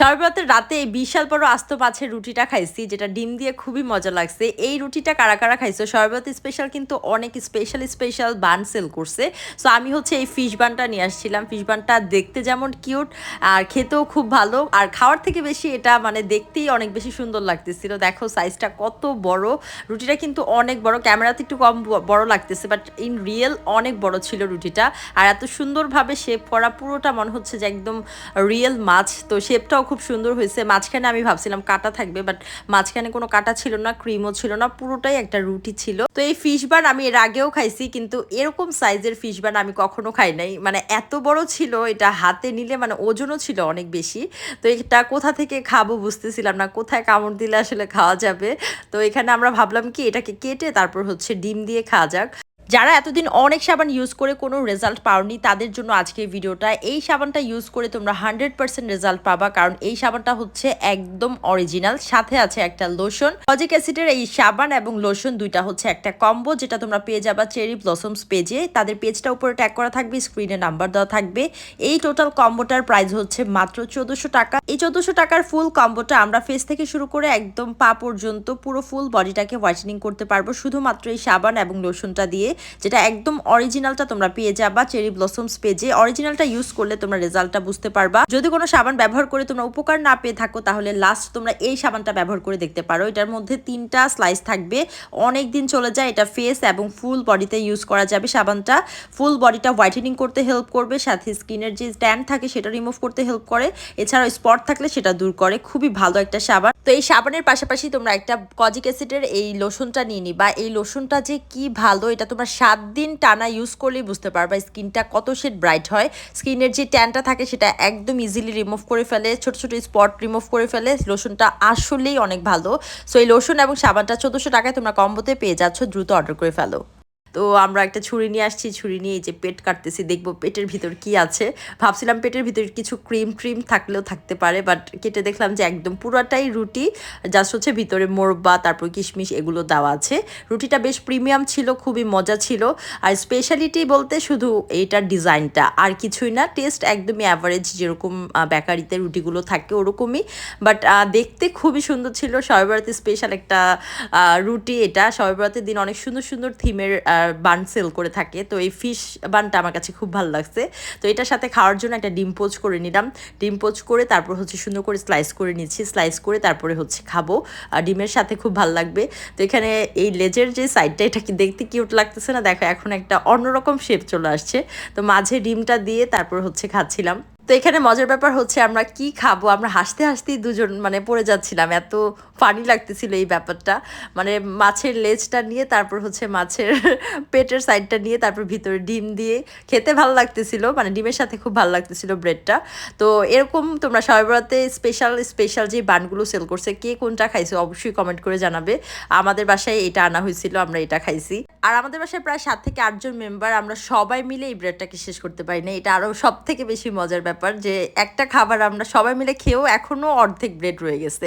সর্বরাতের রাতে এই বিশাল বড় আস্ত মাছের রুটিটা খাইছি, যেটা ডিম দিয়ে খুবই মজা লাগছে। এই রুটিটা কারা কারা খাইছো? সর্বরাত স্পেশাল কিন্তু অনেক স্পেশাল স্পেশাল বান সেল করছে। সো আমি হচ্ছে এই ফিশ বানটা নিয়ে আসছিলাম। ফিশ বানটা দেখতে যেমন কিউট আর খেতেও খুব ভালো। আর খাওয়ার থেকে বেশি এটা মানে দেখতেই অনেক বেশি সুন্দর লাগতেছিল। দেখো সাইজটা কত বড়। রুটিটা কিন্তু অনেক বড়। ক্যামেরাতে একটু কম বড় লাগতেছে বাট ইন রিয়েল অনেক বড় ছিল রুটিটা। আর এত সুন্দরভাবে শেপ করা পুরোটা মনে হচ্ছে যে একদম রিয়েল মাছ। তো শেপটাও খুব সুন্দর হয়েছে। মাঝখানে আমি ভাবছিলাম কাটা থাকবে বাট মাঝখানে কোনো কাটা ছিল না ক্রিমও ছিল না, পুরোটাই একটা রুটি ছিল। তো এই ফিশ বান আমি এর আগেও খাইছি, কিন্তু এরকম সাইজের ফিশ বান আমি কখনো খাই নাই। মানে এত বড় ছিল, এটা হাতে নিলে মানে ওজনও ছিল অনেক বেশি। তো এটা কোথা থেকে খাব বুঝতেছিলাম না, কোথায় কামড় দিলে আসলে খাওয়া যাবে। তো এখানে আমরা ভাবলাম কি, এটাকে কেটে তারপর হচ্ছে ডিম দিয়ে খাওয়া যাক। যারা এতদিন অনেক সাবান ইউজ করে কোনো রেজাল্ট পাওনি, তাদের জন্য আজকে ভিডিওটা। এই সাবানটা ইউজ করে তোমরা হান্ড্রেড পার্সেন্ট রেজাল্ট পাবা, কারণ এই সাবানটা হচ্ছে একদম অরিজিনাল সাথে আছে একটা লোশন অজিক অ্যাসিডের এই সাবান এবং লোশন দুইটা হচ্ছে একটা কম্বো যেটা তোমরা পেয়ে যাবা চেরি ব্লসমস পেজে তাদের পেজটা উপরে ট্যাগ করা থাকবে স্ক্রিনে নাম্বার দেওয়া থাকবে। এই টোটাল কম্বোটার প্রাইস হচ্ছে মাত্র চোদ্দশো টাকা। এই চোদ্দশো টাকার ফুল কম্বোটা আমরা ফেস থেকে শুরু করে একদম পা পর্যন্ত পুরো ফুল বডিটাকে হোয়াইটেনিং করতে পারব। শুধুমাত্র এই সাবান এবং লোশনটা দিয়ে। যেটা একদম অরিজিনালটা তোমরা পেয়ে যাবা চেরি ব্লসমস পেজে অরিজিনালটা ইউজ করলে তোমরা রেজাল্টটা বুঝতে পারবা। যদি কোনো সাবান ব্যবহার করে তোমরা উপকার না পেয়ে থাকো, তাহলে লাস্ট তোমরা এই সাবানটা ব্যবহার করে দেখতে পারো। এটার মধ্যে তিনটা স্লাইস থাকবে। অনেক দিন চলে যায় এটা ফেস এবং ফুল বডিতে ইউজ করা যাবে সাবানটা। ফুল বডিটা হোয়াইটেনিং করতে হেল্প করবে, সাথে স্কিনের যে ট্যান থাকে সেটা রিমুভ করতে হেল্প করে। এছাড়াও স্পট থাকলে সেটা দূর করে। খুবই ভালো একটা সাবান। তো এই সাবানের পাশাপাশি তোমরা একটা কজিক অ্যাসিডের এই লোশনটা নিয়ে নিবা। এই লোশনটা যে কি ভালো, এটা তোমরা সাত দিন টানা ইউজ করলেই বুঝতে পারবা স্কিনটা কত শেড ব্রাইট হয়। স্কিনের যে ট্যানটা থাকে সেটা একদম ইজিলি রিমুভ করে ফেলে, ছোট ছোট স্পট রিমুভ করে ফেলে। লোশনটা আসলেই অনেক ভালো। সো এই লোশন এবং সাবানটা চোদ্দোশো টাকায় তোমরা কম্বোতে পেয়ে যাচ্ছ, দ্রুত অর্ডার করে ফেলো। তো আমরা একটা ছুরি নিয়ে আসছি, ছুরি নিয়ে যে পেট কাটতেছি, দেখব পেটের ভিতর কি আছে। ভাবছিলাম পেটের ভিতর কিছু ক্রিম ট্রিম থাকলেও থাকতে পারে বাট কেটে দেখলাম যে একদম পুরোটাই রুটি জাস্ট হচ্ছে ভিতরে মোরব্বা, তারপর কিশমিশ, এগুলো দেওয়া আছে। রুটিটা বেশ প্রিমিয়াম ছিল, খুবই মজা ছিল, আর স্পেশালিটি বলতে শুধু এইটার ডিজাইনটা আর কিছুই না টেস্ট একদমই অ্যাভারেজ যেরকম বেকারিতে রুটিগুলো থাকে ওরকমই বাট দেখতে খুবই সুন্দর ছিল। সবাইবারাতে স্পেশাল একটা রুটি এটা। সবাইবারাতের দিন অনেক সুন্দর সুন্দর থিমের বান সেল করে থাকে। তো এই ফিশ বানটা আমার কাছে খুব ভালো লাগছে। তো এটার সাথে খাওয়ার জন্য একটা ডিম পোচ করে নিলাম। ডিম পোচ করে তারপর হচ্ছে সুন্দর করে স্লাইস করে নিচ্ছি। স্লাইস করে তারপরে হচ্ছে খাব। আর ডিমের সাথে খুব ভালো লাগবে। তো এখানে এই লেজের যে সাইডটা, এটা কি দেখতে কিউট লাগতেছে না? দেখো, এখন একটা অন্যরকম শেপ চলে আসছে। তো মাঝে ডিমটা দিয়ে তারপর হচ্ছে খাচ্ছিলাম। তো এখানে মজার ব্যাপার হচ্ছে আমরা কি খাব? আমরা হাসতে হাসতেই দুজন মানে পড়ে যাচ্ছিলাম। এত ফানি লাগতেছিল এই ব্যাপারটা। মানে মাছের লেজটা নিয়ে, তারপর হচ্ছে মাছের পেটের সাইডটা নিয়ে, তারপর ভিতরে ডিম দিয়ে খেতে ভালো লাগতেছিল। মানে ডিমের সাথে খুব ভালো লাগতেছিল ব্রেডটা তো এরকম তোমরা সবাইবরাতে স্পেশাল স্পেশাল যে বানগুলো সেল করছে, কে কোনটা খাইছো অবশ্যই কমেন্ট করে জানাবে। আমাদের বাসায় এটা আনা হয়েছিল, আমরা এটা খাইছি। আর আমাদের বাসায় প্রায় সাত থেকে আটজন মেম্বার আমরা সবাই মিলে এই ব্রেডটাকে শেষ করতে পারি না এটা আরও সব থেকে বেশি মজার ব্যাপার যে একটা খাবার আমরা সবাই মিলে খেয়েও এখনও অর্ধেক ব্রেড রয়ে গেছে।